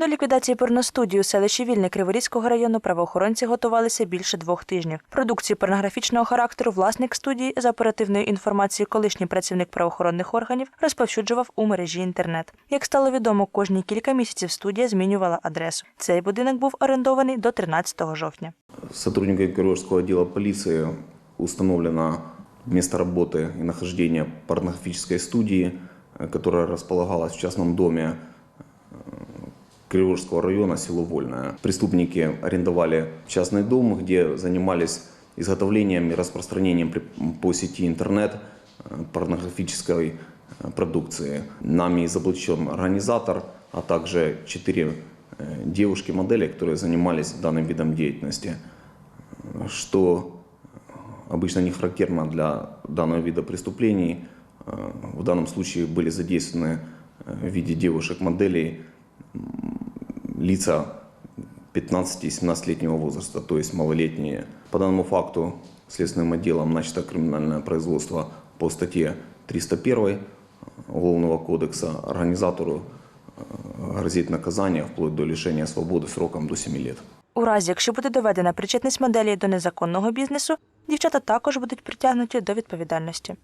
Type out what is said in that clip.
До ліквідації порностудії у селищі Вільне Криворізького району правоохоронці готувалися більше двох тижнів. Продукцію порнографічного характеру власник студії за оперативною інформацією колишній працівник правоохоронних органів розповсюджував у мережі інтернет. Як стало відомо, кожні кілька місяців студія змінювала адресу. Цей будинок був орендований до 13 жовтня. Сотрудниками Кировского отдела полиции установлено место работы и нахождения порнографической студии, э, которая располагалась в частном доме э, Криворжского района, село Вольное. Преступники арендовали частный дом, где занимались изготовлением и распространением по сети интернет э, порнографической э, продукции. Нами изоблачен организатор, а также четыре э, девушки-модели, которые занимались данным видом деятельности что обычно не характерно для данного вида преступлений. В данном случае были задействованы в виде девушек-моделей лица 15 и 17-летнего возраста, то есть малолетние. По данному факту следственным отделом начато криминальное производство по статье 301 Уголовного кодекса. Организатору э, грозит наказание вплоть до лишения свободы сроком до 7 лет. У разі, якщо буде доведена причетність моделі до незаконного бізнесу, дівчата також будуть притягнуті до відповідальності.